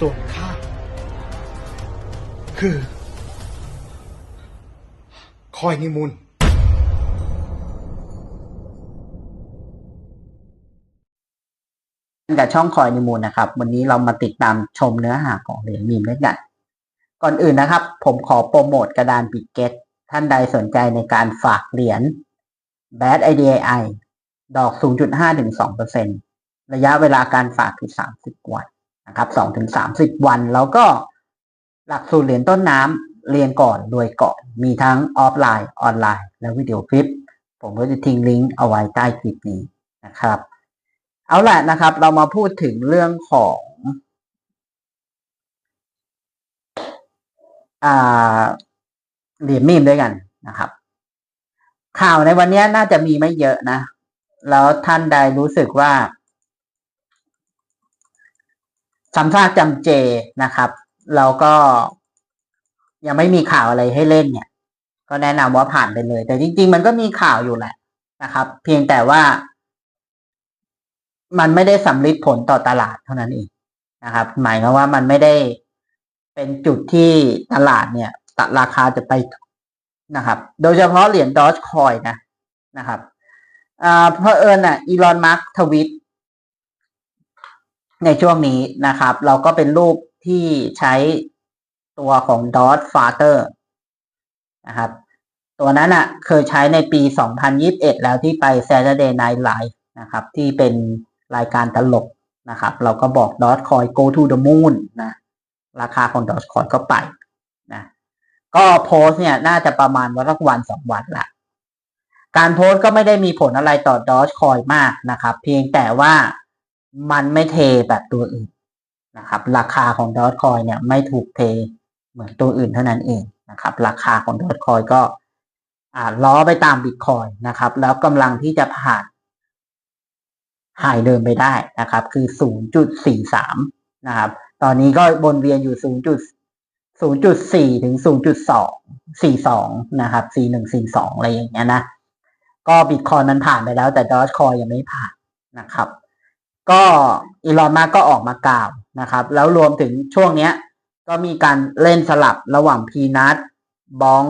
ส่วนข้าคือ คอยนิมุนกับช่องคอยนิมูลนะครับ วันนี้เรามาติดตามชมเนื้อหาของเหรียญมีมด้วยกัน ก่อนอื่นนะครับ ผมขอโปรโมทกระดานปิดเก็ตท่านใดสนใจในการฝากเหรียญ Bad IDI ดอก 0.5ถึง2%ระยะเวลาการฝากคือ 30 วัน นะครับ2ถึง30วัน แล้วก็หลักสูตรเรียญต้นน้ำเรียนก่อนรวยก่อน มีทั้งออฟไลน์ ออนไลน์ และวิดีโอคลิป ผมก็จะทิ้งลิงก์เอาไว้ใต้คลิปนี้นะครับ เอาละนะครับ เรามาพูดถึงเรื่องของอเหรียญมีมด้วยกันนะครับ ข่าวในวันนี้น่าจะมีไม่เยอะนะ แล้วท่านใดรู้สึกว่า ซ้ำซากจำเจนะครับเราก็ยังไม่มีข่าวอะไรให้เล่นเนี่ย ก็แนะนำว่าผ่านไปเลย แต่จริง ๆ มันก็มีข่าวอยู่แหละนะครับ เพียงแต่ว่า มันไม่ได้สำลิดผลต่อตลาดเท่านั้นเองนะครับ หมายความว่ามันไม่ได้เป็นจุดที่ตลาดเนี่ยตัดราคาจะไปนะครับ โดยเฉพาะเหรียญดอ g คอยนะนะครับอ่าเพอเอิญอะอีลอนมาร์กทวิต ในช่วงนี้นะครับ เราก็เป็นรูปที่ใช้ตัวของดอ g ฟาเตอร์นะครับ ตัวนั้นอะเคยใช้ในปี 2021 แล้วที่ไป Saturday Night Live นะครับ ที่เป็นรายการตลกนะครับ เราก็บอกดอ g คอย go to the moon นะราคาของดอ g คอยก็ไปนะก็โพสเนี่ยน่าจะประมาณวันละวันสองวันละการโพสก็ไม่ได้มีผลอะไรต่อดอ g คอยมากนะครับ เพียงแต่ว่า มันไม่เทแบบตัวอื่นนะครับ ราคาของดอ g คอยเนี่ยไม่ถูกเทเหมือนตัวอื่นเท่านั้นเองนะครับ ราคาของดอ g คอยก็อ่าล้อไปตามบิตคอยนะครับ แล้วกำลังที่จะผ่านหายเดิมไปได้นะครับ คือ 0.43 นะครับ ตอนนี้ก็บนเวียนอยู่ 0. 0.4 ถึง 0.2 42 นะครับ 4142 อะไรอย่างเงี้ยนะ ก็บิตคอยมันผ่านไปแล้วแต่ดอ g คอยยังไม่ผ่านนะครับ ก็อีลอนมาก็ออกมากล่าวนะครับ แล้วรวมถึงช่วงเนี้ย ก็มีการเล่นสลับระหว่างพีนัทบ้อง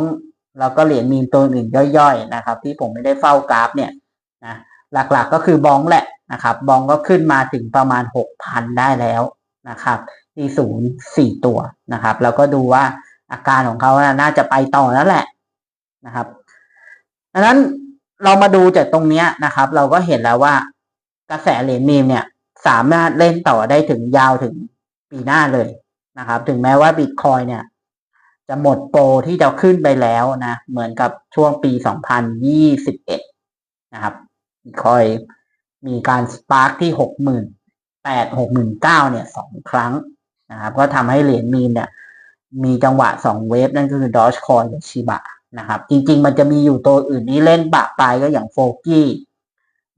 แล้วก็เหรียญมีมตัวอื่นย่อยๆนะครับ ที่ผมไม่ได้เฝ้ากราฟเนี่ยนะหลักๆก็คือบ้องแหละนะครับบ้องก็ขึ้นมาถึงประมาณหกพันได้แล้วนะครับที่ศูนย์สี่ตัวนะครับ แล้วก็ดูว่าอาการของเขาน่าจะไปต่อแล้วแหละนะครับดังนั้นเรามาดูจากตรงนี้นะครับ เราก็เห็นแล้วว่า กระแสเหรียญมีมเนี่ย สามารถเล่นต่อได้ถึงยาวถึงปีหน้าเลยนะครับ ถึงแม้ว่าบิตคอยเนี่ย จะหมดโปรที่จะขึ้นไปแล้วนะ เหมือนกับช่วงปี 2021 นะครับบิตคอยมีการสปาร์กที่ 68,000 69,000เนี่ยสองครั้งนะครับ ก็ทำให้เหรียญมีนเนี่ย มีจังหวะสองเวฟนั่นก็คือดอ g คอยกับชิบะนะครับ จริง ๆ มันจะมีอยู่ตัวอื่นที่เล่นบะปลายก็อย่างโฟกี้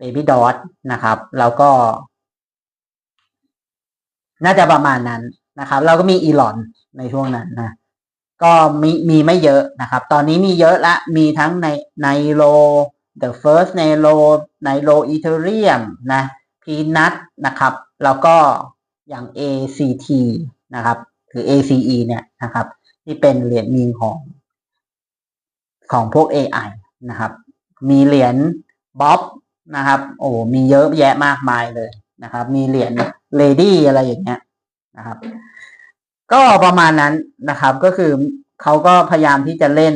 เบบี้ดอ g นะครับ แล้วก็ น่าจะประมาณนั้นนะครับ เราก็มีอีลอนในช่วงนั้นนะก็มีมีไม่เยอะนะครับ ตอนนี้มีเยอะละ มีทั้งในในโล the first ในโลในโลอีเทเรียมนะพีนัทนะครับ แล้วก็อย่าง ACT นะครับหรือ ACE เนี่ยนะครับ ที่เป็นเหรียญมีของของพวก AI นะครับ มีเหรียญบ๊อบ นะครับ โอ้มีเยอะแยะมากมายเลยนะครับ มีเหรียญเลดี้อะไรอย่างเงี้ยนะครับ ก็ประมาณนั้นนะครับ ก็คือเขาก็พยายามที่จะเล่น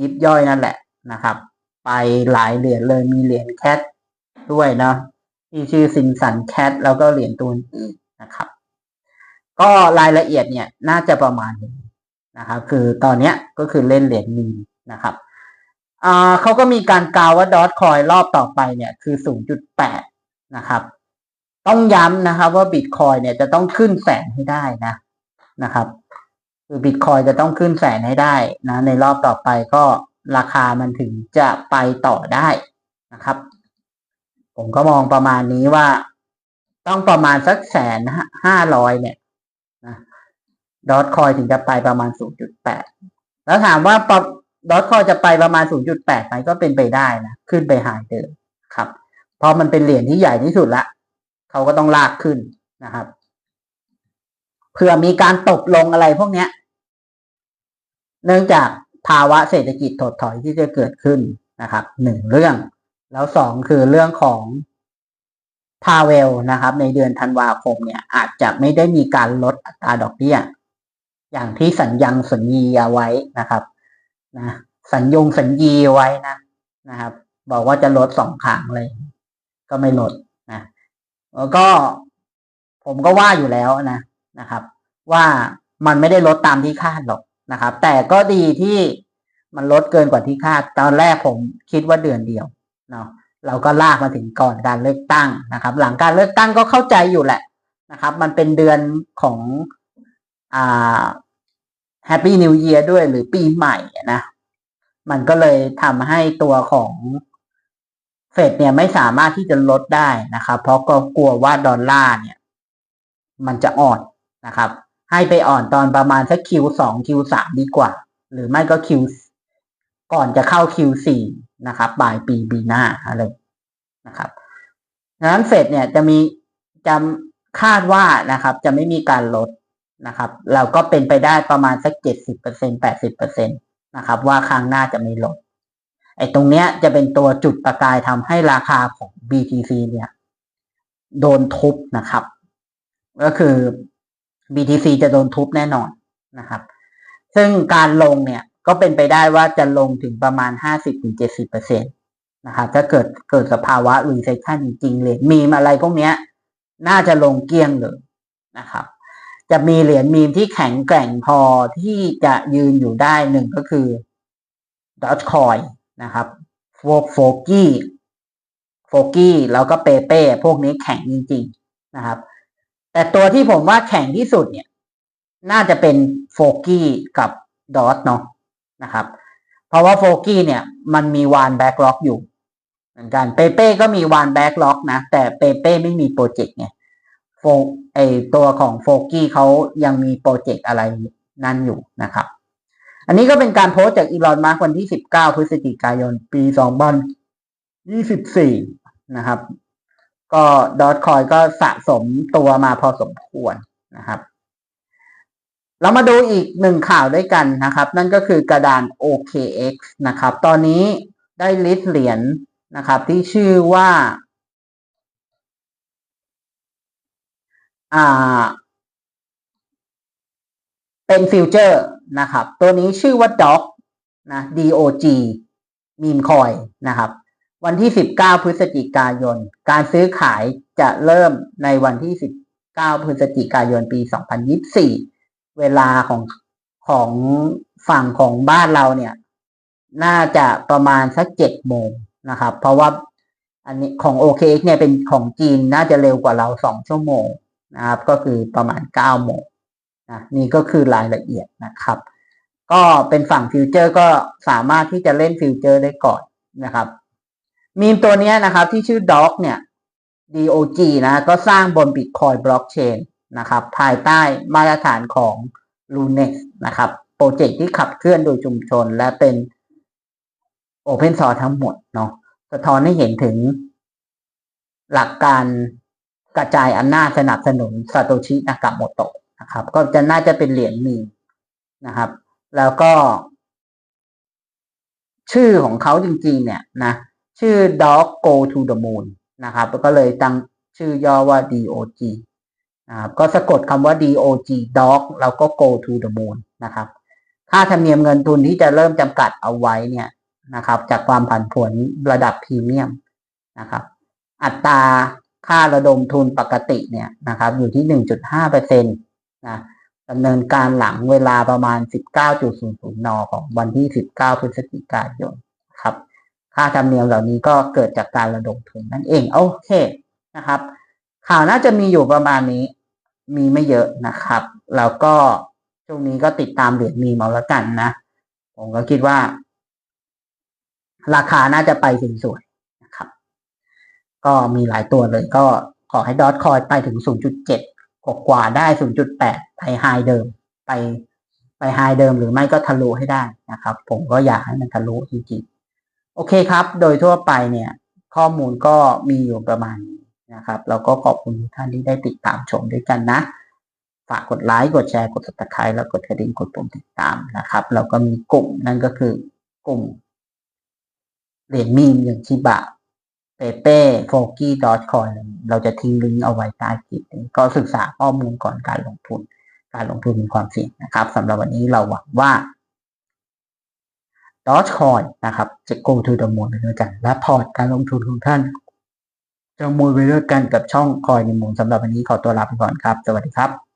ยิบย่อยนั่นแหละนะครับ ไปหลายเหรียญเลยมีเหรียญแคทด้วยเนาะที่ชื่อซินสันแคทแล้วก็เหรียญตัวอื่นนะครับ ก็รายละเอียดเนี่ยน่าจะประมาณนี้นะครับ คือตอนเนี้ยก็คือเล่นเหรียญมีนะครับ อ่าเขาก็มีการกล่าวว่าดอทคอยรอบต่อไปเนี่ยคือ 0.8 นะครับ ต้องย้ำนะครับว่าบิตคอยเนี่ยจะต้องขึ้นแสนให้ได้นะนะครับคือบิตคอยจะต้องขึ้นแสนให้ได้นะในรอบต่อไปก็ราคามันถึงจะไปต่อได้นะครับ ผมก็มองประมาณนี้ว่า ต้องประมาณสักแสนห้าร้อยเนี่ยนะดอทคอยถึงจะไปประมาณ 0.8 แล้วถามว่า ดอทคอยจะไปประมาณ 0.8ไหมก็เป็นไปได้นะขึ้นไปหายเดิมครับ เพราะมันเป็นเหรียญที่ใหญ่ที่สุดละเขาก็ต้องลากขึ้นนะครับเผื่อมีการตกลงอะไรพวกเนี้ย เนื่องจากภาวะเศรษฐกิจถดถอยที่จะเกิดขึ้นนะครับหนึ่งเรื่อง แล้วสองคือเรื่องของพาเวลนะครับ ในเดือนธันวาคมเนี่ย อาจจะไม่ได้มีการลดอัตราดอกเบี้ย อย่างที่สัญญังสัญญีเอาไว้นะครับ นะสัญญงสัญญีไว้นะนะครับ บอกว่าจะลดสองครั้งเลย ก็ไม่ลดนะแล้วก็ผมก็ว่าอยู่แล้วนะนะครับ ว่ามันไม่ได้ลดตามที่คาดหรอกนะครับ แต่ก็ดีที่มันลดเกินกว่าที่คาด ตอนแรกผมคิดว่าเดือนเดียวเนาะเราก็ลากมาถึงก่อนการเลือกตั้งนะครับ หลังการเลือกตั้งก็เข้าใจอยู่แหละนะครับ มันเป็นเดือนของอ่า แฮปปี้นิวเ a ียร์ด้วยหรือปีใหม่นะ มันก็เลยทำให้ตัวของเฟดเนี่ยไม่สามารถที่จะลดได้นะครับ เพราะก็กลัวว่าดอลลาร์เนี่ย มันจะอ่อนนะครับ ให้ไปอ่อนตอนประมาณสัก Q2 Q3 ดีกว่า หรือไม่ก็ Q ก่อนจะเข้า Q4 นะครับปลายปีปีหน้าอะไรนะครับดังนั้นเฟดเนี่ยจะมีจะคาดว่านะครับ จะไม่มีการลด นะครับ เราก็เป็นไปได้ประมาณสักเจ็ดสิบเปอร์เซ็นแปดสิบเปอร์เซ็นตนะครับ ว่าครั้งหน้าจะไม่ลดไอ้ตรงเนี้ยจะเป็นตัวจุดประกายทำให้ราคาของ BTC เนี่ย โดนทุบนะครับ ก็คือ BTC จะโดนทุบแน่นอนนะครับ ซึ่งการลงเนี่ยก็เป็นไปได้ว่าจะลงถึงประมาณ 50-70%นะครับถ้าเกิดเกิดสภาวะ recession จริงๆเลยมีอะไรพวกเนี้ย น่าจะลงเกลี้ยงเลยนะครับ จะมีเหรียญมีมที่แข็งแกร่งพอที่จะยืนอยู่ได้หนึ่งก็คือ Dogecoin นะครับโฟกโฟกี้โฟกี้แล้วก็เปเป้พวกนี้แข็งจริง ๆนะครับ แต่ตัวที่ผมว่าแข็งที่สุดเนี่ย น่าจะเป็นโฟกี้กับดอทเนาะนะครับ เพราะว่าโฟกี้เนี่ย มันมีวานแบ็กล็อกอยู่เหมือนกันเปเป้ก็มีวานแบ็กล็อกนะ แต่เปเป้ไม่มีโปรเจกต์ไง โฟไอตัวของโฟกี้เขายังมีโปรเจกต์อะไรนั่นอยู่นะครับ อันนี้ก็เป็นการโพสต์จากอีลอนมาร์กวันที่ 19 พฤศจิกายน ปี 2024 นะครับ ก็ดอทคอยก็สะสมตัวมาพอสมควรนะครับ เรามาดูอีกหนึ่งข่าวด้วยกันนะครับ นั่นก็คือกระดาน OKX นะครับ ตอนนี้ได้ลิสต์เหรียญนะครับที่ชื่อว่า อ่า เป็นฟิวเจอร์นะครับ ตัวนี้ชื่อว่า DOG นะ DOG มีมคอยนะครับ วันที่ 19 พฤศจิกายน การซื้อขายจะเริ่มในวันที่ 19 พฤศจิกายนปี 2024 เวลาของของฝั่งของบ้านเราเนี่ย น่าจะประมาณสัก7โมงนะครับ เพราะว่าอันนี้ของ OKX เนี่ยเป็นของจีนน่าจะเร็วกว่าเรา2ชั่วโมง นะครับ ก็คือประมาณ9โมงนะนี่ก็คือรายละเอียดนะครับ ก็เป็นฝั่งฟิวเจอร์ก็สามารถที่จะเล่นฟิวเจอร์ได้ก่อนนะครับ มีมตัวนี้นะครับที่ชื่อ Dog เนี่ย DOG นะก็สร้างบน Bitcoin Blockchain นะครับ ภายใต้มาตรฐานของ Lunex นะครับ โปรเจกต์ที่ขับเคลื่อนโดยชุมชน และเป็น Open Source ทั้งหมดเนาะสะท้อนให้เห็นถึงหลักการ กระจายอำนาจสนับสนุนซาโตชินากาโมโตะนะครับ ก็จะน่าจะเป็นเหรียญมีนะครับ แล้วก็ ชื่อของเขาจริง ๆ เนี่ยนะ ชื่อ Dog Go to the Moon นะครับ ก็เลยตั้งชื่อย่อว่า DOG นะครับก็สะกดคำว่า DOG Dog แล้วก็ Go to the Moon นะครับ ค่าธรรมเนียมเงินทุนที่จะเริ่มจำกัดเอาไว้เนี่ยนะครับ จากความผันผวนระดับพรีเมียมนะครับ อัตรา ค่าระดมทุนปกติเนี่ยนะครับอยู่ที่ 1.5เปอร์เซ็นต์นะดำเนินการหลังเวลาประมาณ 19.00 น ของวันที่ 19 พฤศจิกายนครับ ค่าธรรมเนียมเหล่านี้ก็เกิดจากการระดมทุนนั่นเองโอเคนะครับ ข่าวน่าจะมีอยู่ประมาณนี้มีไม่เยอะนะครับ แล้วก็ช่วงนี้ก็ติดตามเหรียญมีมาแล้วกันนะ ผมก็คิดว่า ราคาน่าจะไปสวย ก็มีหลายตัวเลยก็ขอให้ดอทคอยไปถึง 0.7 กว่ากว่าได้ 0.8 ไปไฮเดิม ไปไปไฮเดิมหรือไม่ก็ทะลุให้ได้นะครับ ผมก็อยากให้มันทะลุจริงๆ โอเคครับ โดยทั่วไปเนี่ย ข้อมูลก็มีอยู่ประมาณนี้นะครับ แล้วก็ขอบคุณท่านที่ได้ติดตามชมด้วยกันนะ ฝากกดไลค์ กดแชร์ กด subscribe แล้วกดกระดิ่ง กดปุ่มติดตามนะครับ แล้วก็มีกลุ่มนั่นก็คือกลุ่มเหรียญมีมอย่างชิบะ เปเป้โฟกี้ดอทคอยเราจะทิ้งลิงก์เอาไว้ใต้คลิปก็ศึกษาข้อมูลก่อนการลงทุน การลงทุนมีความเสี่ยงนะครับสำหรับวันนี้เราหวังว่าดอ g คอยนะครับ จะ go to the moon ไปด้วยกัน และพอร์ตการลงทุนของท่านจะมูลไปด้วยกันกับช่องคอยในมูลสำหรับวันนี้ขอตัวลาไปก่อนครับ สวัสดีครับ